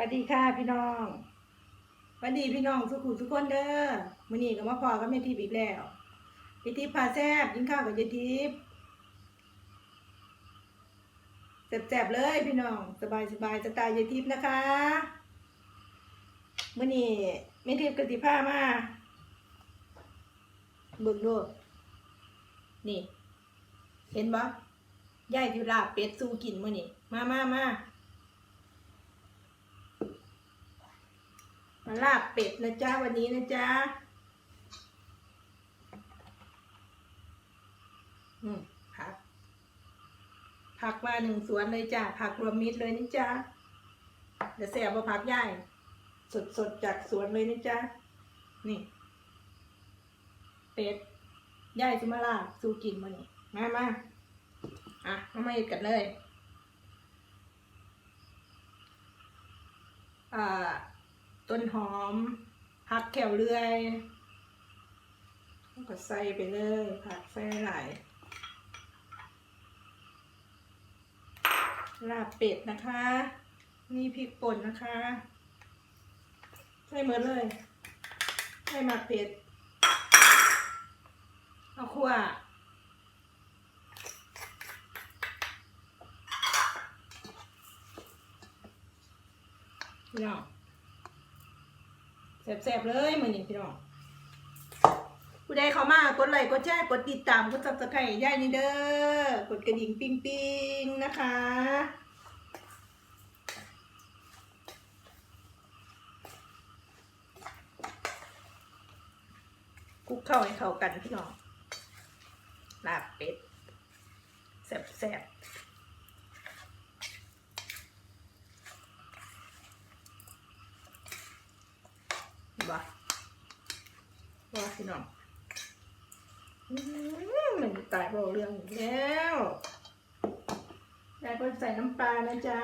วัสดีค่ะพี่น้องสวัสดีพี่น้องสุขุทุกคนเด้อมื้อนี้ก็มาพอกับแม่ทิพย์อีกแล้วยายทิพย์พาแซบกินข้าวกับยายทิพย์แซ่บๆเลยพี่น้องสบายๆสไตล์ยายทิพย์นะคะมื้อนี้แม่ทิพย์กติพามาเบิ่งดูนี่ เห็นบ่ยายอยู่ลาเป็ดสู้กินมื้อนี้มามามา มาลาบเป็ดนะจ๊ะวันนี้นะจ๊ะอืมผัก ผักมาหนึ่งสวนเลยจ้ะ ผักรวมมิตรเลยนี่จ๊ะเดี๋ยวแสบมาผักย่ายสดสดจากสวนเลยนี่จ๊ะนี่ เป็ดย่ายจะมาลาบสู้กินมานี่มามาอะมามาเอ็ดกันเลย อ่า ต้นหอมผักแขวเลื่อยก็ใส่ไปเลยผักใส่หลายลาบเป็ดนะคะ นี่พริกป่นนะคะ ใส่หมดเลยใส่หมักเป็ดเอาคั่วพี่น้อง แซ่บๆเลยมือนี้พี่น้องผู้ใดเข้ามากดไลค์กดแชร์กดติดตามกดซับสไครต์ย่ายนี่เด้อกดกระดิ่งปิ๊งปิงนะคะคลุกเข้าให้เข้ากันพี่น้องลาบเป็ดแซ่บๆเห็นบ่ว่า พี่น้องมันตายเบาเรื่องอีกแล้วยายก็ใส่น้ำปลานะจ๊ะ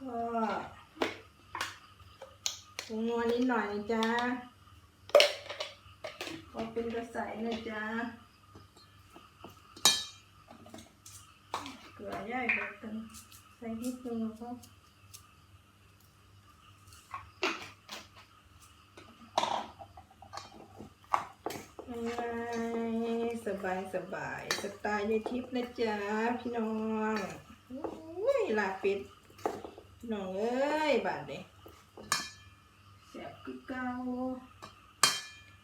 ก็ปรุงนัวนิดหน่อยนะจ๊ะพอเป็นกระใสนะจ๊ะเกลือย่ายเบิดกั ใส่นิดนึงแล้วก็ง่ายๆสบายสบายสไตล์ยายทิพย์นะจ๊ะพี่น้องโอ้ยลาป็ดพี่น้องเอ้ยบาดนี้แซ่บคือเกา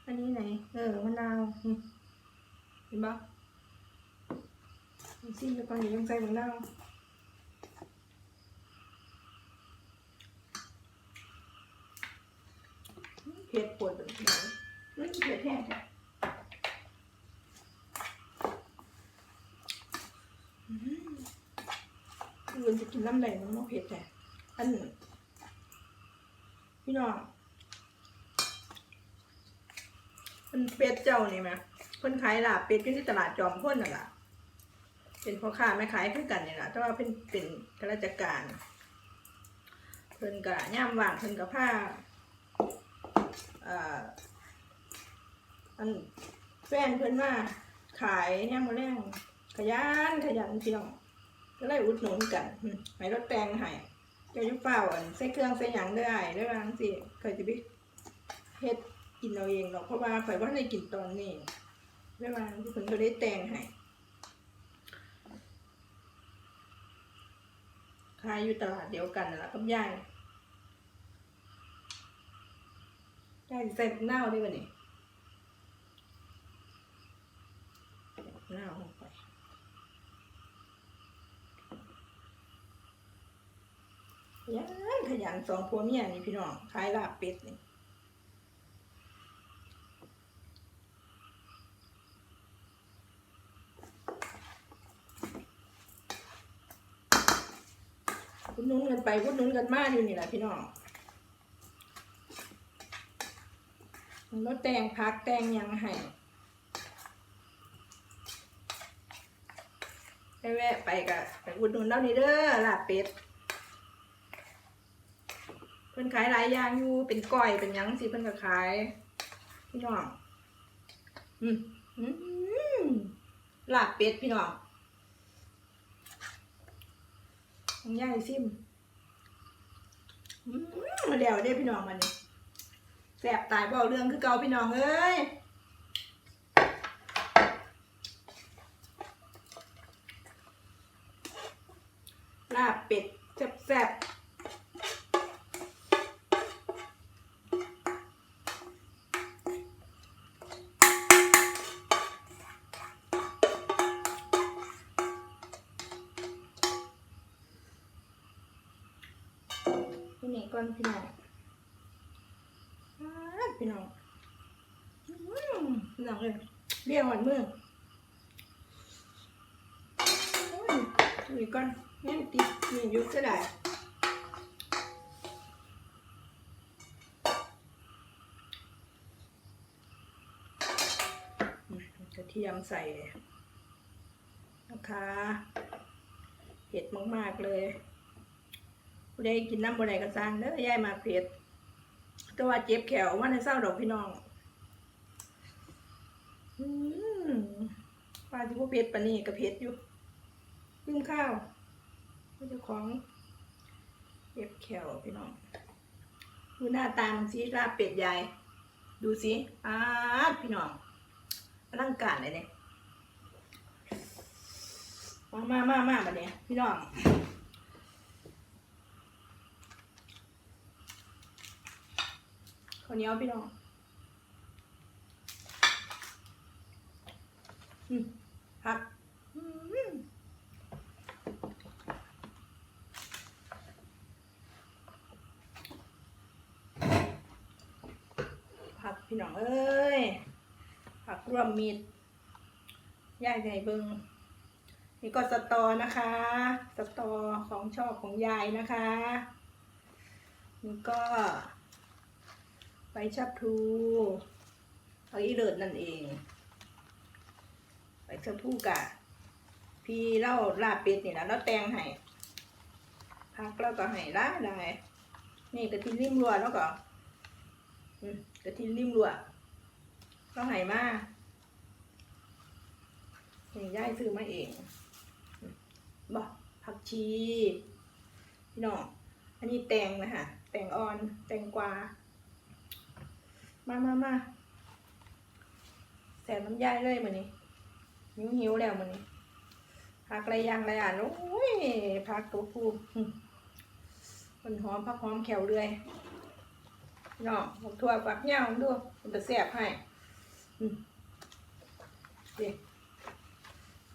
อันนี้ไหน เออมะนาวนี่เห็นปะซิแล้วก็ยังใส่มะนาว เผ็ดปวดแบบไหนมันเผ็ดแห้งค่ะอืมอื่นจะกินน้ำไหลมันไม่เผ็ดแต่อันพี่น้องมันเป็ดเจ้านี่ไหมคนขายลาบเป็ดอยู่ที่ตลาดจอมพ่นน่ะล่ะ เป็นพ่อค้าแม่ขายคือกันนี่แหละแต่ว่าเป็นเป็นข้าราชการ เพิ่นกะย่ามว่างเพิ่นกะผ้า อันแฟนเพิ่อนมาขายย่ามมาแรงขยันขยันเพี่น้องก็เลยอุดหนุนกันให้รถแตงให้เจ้ายุเฝ้าอันใส่เครื่องใส่หยังได้ได้บางสิเคยจะไปเฮ็ดกินเอาเองหรอกเพราะว่าข่อยว่าในกินตอนนี้ได้บางที่เพิ่นก็ได้แต่งให้ขายอยู่ตลาดเดียวกันแหละกับยาย ยายสิใส่หน้าวได้ป่ะนี่หน้าลงไปยันขยันสองผัวเมียนี่พี่น้องขายลาบเป็ดนี่พุดหนุนกันไปพุดนุ่นกันมาอยู่นี่แหละพี่น้อง มันก็แต่งพักแต่งยังให้ไปแวะไปกะไปอุดหนุนเล่านี่เด้อลาบเป็ดเพิ่นขายหลายอย่างอยู่เป็นก้อยเป็นยังสิเพิ่นก็ขายพี่น้องอืมอืมลาบเป็ดพี่น้องของย่ายซิมอืมมาเดี๋ยวได้พี่น้องมันนี่ แสบตายเบาเรื่องคือเกาพี่น้องเอ้ยลาบเป็ดแซ่บๆพี่นี่ก่อนพี่น้องอ้าวพี่น้องอืมพี่น้อง เลยเรียหวานมือโอ้ยนี่ก่อนนี่ติดนี่ยุบก็ได้กระเทียมใส่นะคะเผ็ดมาก ๆ เลยผู้ใดกินน้ำบ่ได้ก็สั่งเด้อยายมาเผ็ดแต่ว่าเจ็บแขวว่าในเศร้าดอกพี่น้อง ปลาที่พวกเผ็ดปานนี้ก็เผ็ดอยู่ลืมข้าวเจ้าของเจ็บแขวพี่น้อง ดูหน้าตามันสิลาบเป็ดใหญ่ ดูสิอ้าดพี่น้องร่างการเลยเนี่ยมามามามาบัดเนี่ยพี่น้องข้าวเหนียวพี่น้องอืม ผักผักพี่น้องเอ้ยผักรวมมิตรย่ายใหญ่เบิงนี่ก็สตอนะคะ สตอของชอบของยายนะคะนี่ก็ใบชับพลูเอาอีเลิศนั่นเอง ใบชับพลูกะพี่เล่าลาบเป็ดนี่นะแล้วแตงให้พักแล้วก็ให้ได้ได้นี่กระทินริมรัวแล้วก็กระทินริมรัวก็ให้มานี่ย่ายซื้อมาเองบอกผักชีพี่น้องอันนี้แตงนะคะแตงอ่อนแตงกวามามามาแสบน้ำยายเลยมันนี้ หิวหิวแล้วมันนี้พักอะไรยังอะไรอะโอ้ยพักตัวผู้มันหอมพักหอมแขวเรือยเนาะผมทั่วฝักเหย้าด้วยมันจะแสบให้เด็ก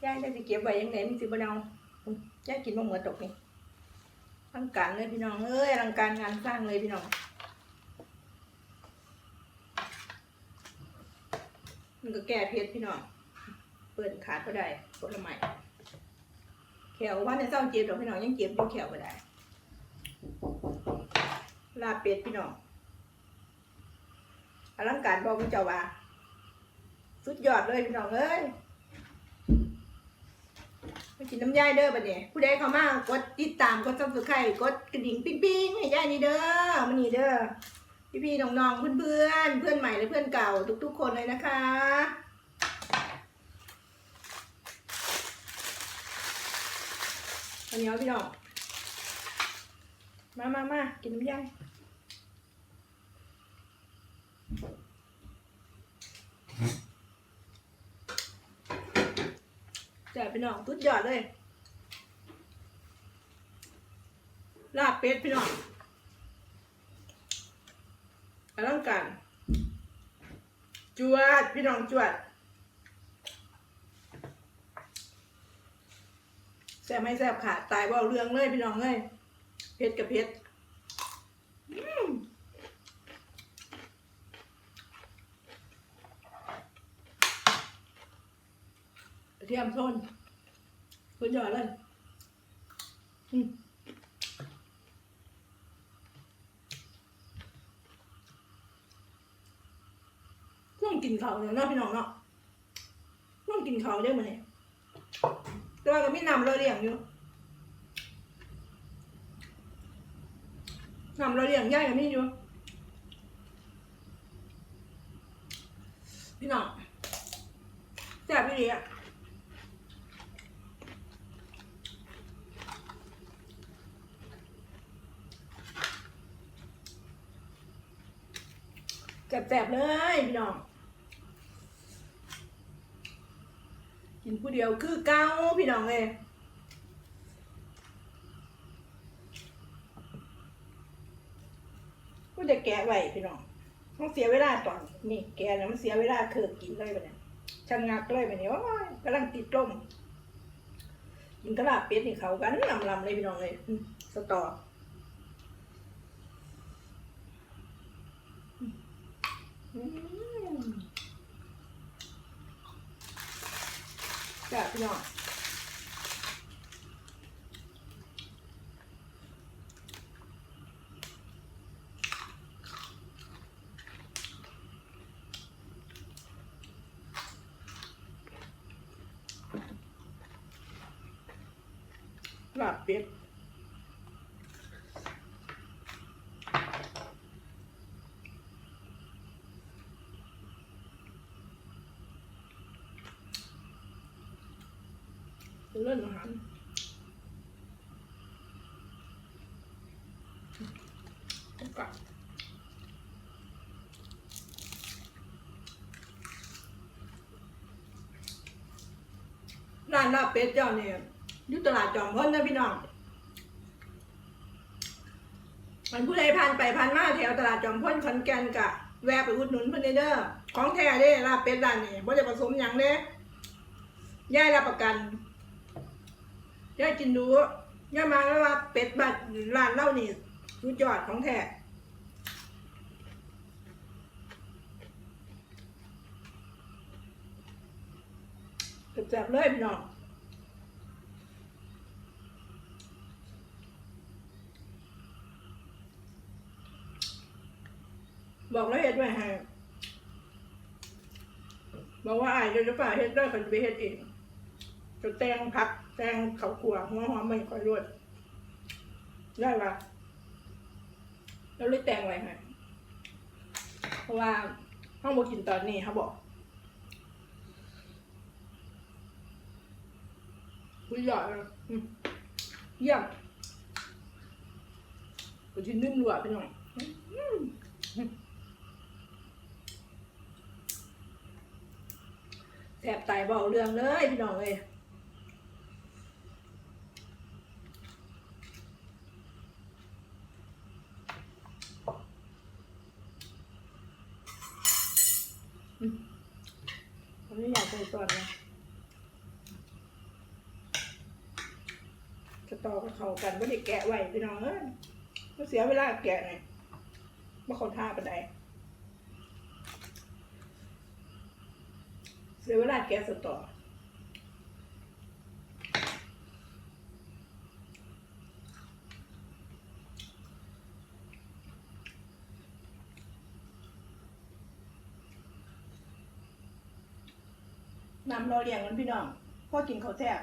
ยายจะเก็บไว้ยังไงมีสิบเนาอืมยากินมะเหมือนตกนี่อลังการเลยพี่น้องเอ้ยอลังการงานสร้างเลยพี่น้องมันก็แก้เพชรพี่น้อง เปิดขาดก็ได้ผลไม้แขวว่าในเศร้าเจ็บดอกพี่น้องยังเจ็บอยู่แขวก็ได้ ลาบเป็ดพี่น้องอลังการบอกคุณเจ้าว่า สุดยอดเลยพี่น้องเอ้ยไปกินน้ำย่ายเด้อบัดนี้ผู้ใดเข้ามากดติดตามกดซับสไครต์กดกระดิ่งปิ๊งปิ๊งให้ย่ายนี่เด้อมันนี่เด้อพี่พี่ๆน้องๆเพื่อนๆเพื่อนใหม่และเพื่อนเก่าทุกๆคนเลยนะคะ อันนี้อพี่น้องมามามากินน้ำยายแจ่พี่น้องตุดยอดเลย ลาบเป็ดพี่น้องอลังการจวด พี่น้องจวด ซ่บไม่แซ่บขาดตายเบาเรื่องเลยพี่น้องเลยเผ็ดกับเผ็ดอืมกรเทียมส้นคุณยอดเลยต้องกินเขาเนี่ยเนาะพี่น้องเนาะต้องกินเขาวเด้อมันเนี่ย แต่ว่าก็มีน้ำเราเลี้ยงอยู่น้ำเราเลี้ยงย่ายกับนี่อยู่ พี่น้องแซ่บพี่ดีอะแซ่บๆเลยพี่น้อง ผู้เดียวคือเก้าพี่น้องเลยก็จะแกะไว้พี่น้องต้องเสียเวลาตอนนี่แกะแล้วมันเสียเวลาเคิร์กินเลยไปเนี่ยช่างงักเลยไปเนี่ยโอ้ยกำลังติดต้มกินกระลาเป็ดนี่เขากันลำลำๆเลยพี่น้องเลยสตอม จ้าพี่น้องลาบเป็ดเล่นอาหารต้องกลับ ร้านลาบเป็ดเจ้าเนี่ยอยู่ตลาดจอมพลนะพี่น้องมันผู้ใดผ่านไปผ่านมาแถวตลาดจอมพลขอนแก่นกะ แวะไปอุดหนุนเพิ่นเด้อของแท้เด้ลาบเป็ดร้านนี้บ่ได้ผสมหยังเด้ย่ายรับประกันย่ายกินดูย่ายมาแล้วว่าเป็ดบัดร้านเล่านี่สุดยอดของแท้ แซ่บเลยพี่น้องบอกแล้วเฮ็ดไว้ให้บอกว่าอายเดี๋ยวจะฝ่าเฮ็ดด้คนจะไปเฮ็ดเองจะแตงผักแตงเขาวขัวหัวหอมไม่ค่อยรวดได้ปะแล้วเลยแตงไว้ให้เพราะว่าห้องบกินตอนนี้เขาบอก คุยหยอดเลยอืมเยี่ยมกูชิ้นนึ่งรัวไปหน่อยอแสบไตเบาเรื่องเลยพี่น้องเลยอืมผมไม่อยากใส่ตอนนะจะต่อกับ เขากันว่าได้แกะไว้พี่น้องเอ้ยมันเสียเวลาแกะไงว่าเขาท่าปานใดเสียเวลาแกะสตอน้ำรอเลี้ยงกันพี่น้องพ่อกินเขาแซ่บ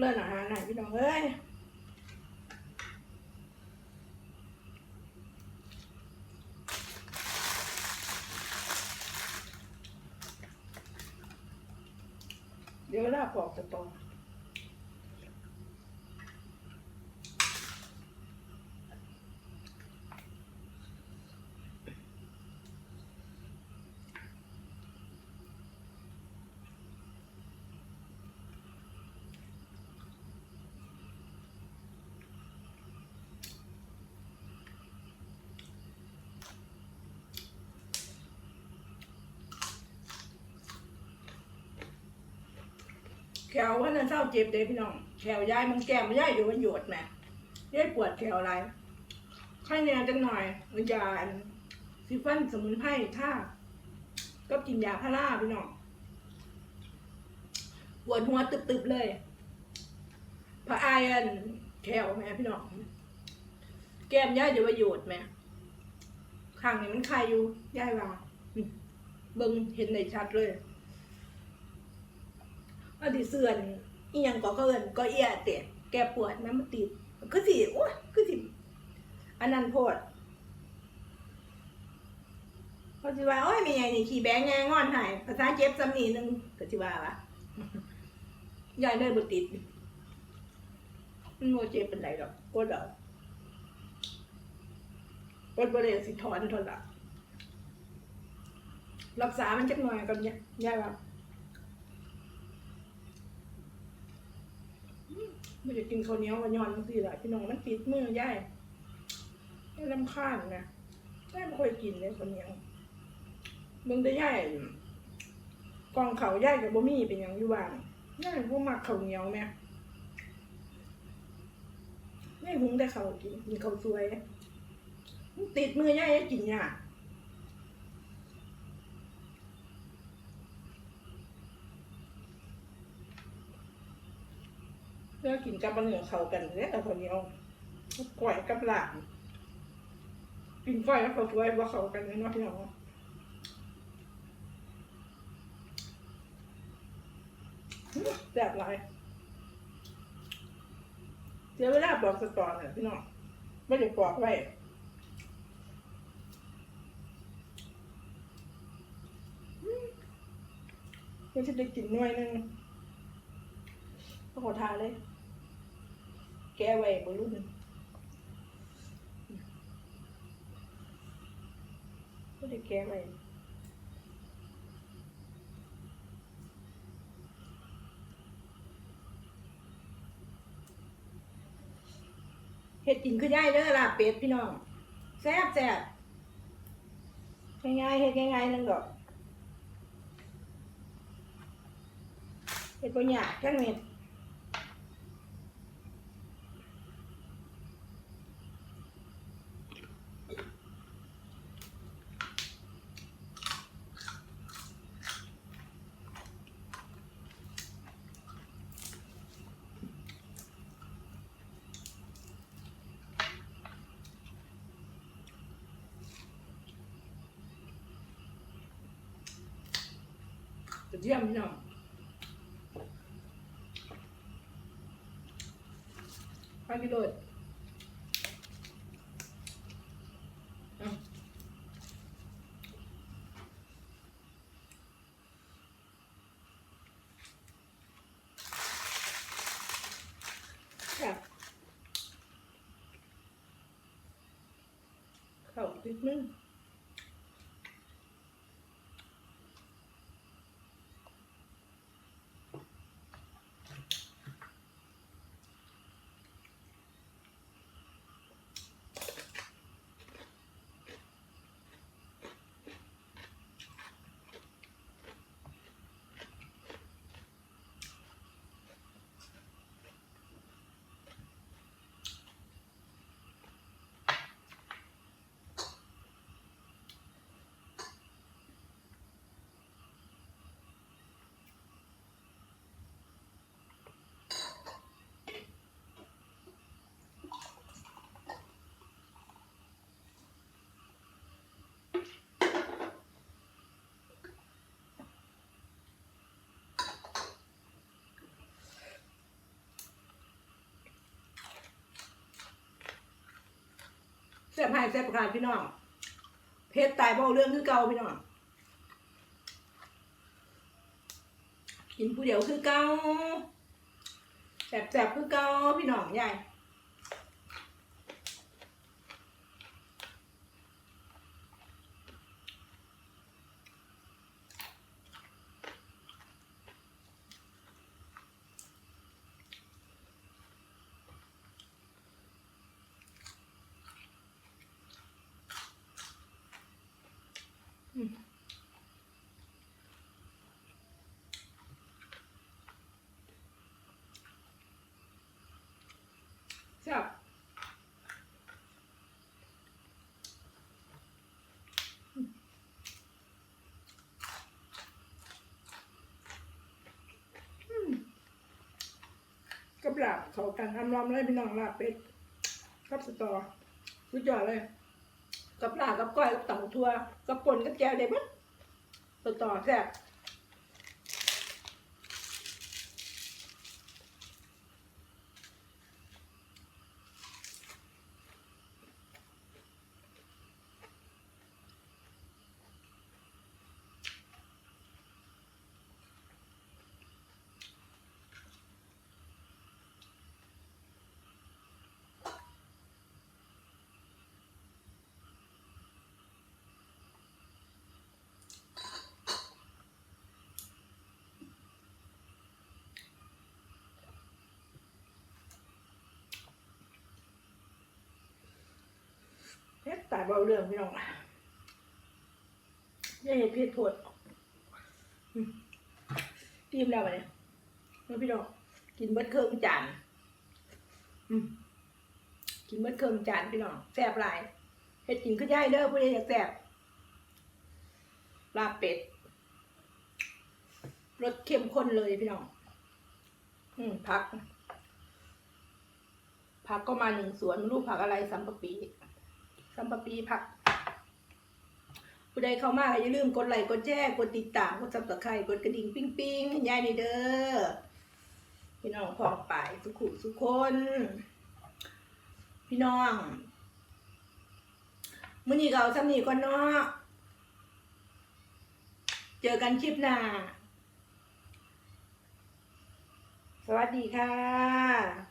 เลิศอาหารหน่อยพี่น้อง เอ้ยเดี๋ยวเวลาปอกสตอ แขวว่านั่นเศร้าเจ็บเด้พี่น้องแขวยายมันแก้มมันยายอยู่มันหยดแหม่ยายปวดแขวอะไรไข้เนี่ยจังหน่อยมันยานซิฟันสมุนไพรท่าก็กินยาพาราพี่น้องปวดหัวตึบๆเลยพระอายอันแขวแม่พี่น้องแก้มย่ายอยู่ว่าหยวดแม่ข้างนี้มันคายอยู่ย่ายว่าเบิ่งเห็นในชัดเลย อันที่เสื่อนอีหยังก็เกินก็เอียเตะแกปวดนะมันติดคือสิโอ้ยคือสิอันนั้นโพดเขาสิว่าโอ้ยมีไงนี่ขี่แบงไงงอนหายภาษาเจ็บซ้ำนีนึงก็สิว่าวะยายเลยบ่ติดมันโมเจ็บเป็นไรดอกกดดอกกดบ่ได้สิถอนทนละรักษามันจักหน่อยกันเนี่ยยายว่า ไม่ได้กินข้าวเหนียวกับย้อนจังซี่ล่ะพี่น้องมันติดมือย่ายยายรำคาญนะย่ายไม่ค่อยกินเลยข้าวเหนียวเบิ่งแต่ายกองเขาวยายกับบ่มีเป็นหยังอยู่บ้านย่ายบ่มักข้าวเหนียวแม่ายหุงแต่ข้าวกินกินข้าวสวยติดมือยายยายกินยาก แล้วกินกับมะเหนือเขากันเนี่ยข้าวเหนียวก้อยกับหลานกินก้อยกับข้าวสวยบ่เขากันเลยเนาะพี่น้องแบบไรเสียเวลาบอกสตอเนี่ยพี่น้องไม่ได้บอกไว้ก็จะได้กินหน่วยหนึงก็ขอทานเลย แก้ไว้บนรุ่นก็ได้แก้ไว้เห็ดกินคือได้เด้อลาบเป็ดพี่น้องแซ่บแซ่บง่ายๆเห็ดง่ายๆนึงดอกเห็ดปัญญากจังเม็ดจะเยี่ยมพี่น้อง ไปกินเลยอาครับเข้าติดนึง แซ่บให้แซ่บขาดพี่น้องเพชรตายเพราะเรื่องคือเก่าพี่น้องกินผู้เดียวคือเก่าแซ่บแซ่บคือเก่าพี่น้องใหญ่แซ่บอืม กับลาบเขากันทำรอมเลยพี่น้องลาบเป็ดกับสตอสุดยอดเลย กับลาบกับก้อยกับตังทั่วกับป่นกับแจวได้ปะสตอแซ่บ เบาเรื่องพี่น้องอย่าเห็นผิดโทษทีมแล้วไปเนี่ยแล้วพี่น้องกินเบิดเครื่องจานกินเบิดเครื่องจานพี่น้องแซ่บหลายเฮ็ดกินก็ย่ายเด้อผู้ใดอยากแซ่บลาบเป็ดรสเข้มข้นเลยพี่น้อง อืมผัก ผักก็มาหนึ่งสวนไม่รู้ผักอะไรสัมปะปี สัมปะปีผัก ผู้ใดเข้ามากอย่าลืมกดไลค์กดแชร์กดติดตามกดซับสไครต์กดกระดิ่งปิ้งปิ้งยายนี่เด้อพี่น้องพองไปสุขุสุคน พี่น้องมื้อนี้ก็เอาซ้ำนี้ก่อนเนาะเจอกันคลิปหน้า สวัสดีค่ะ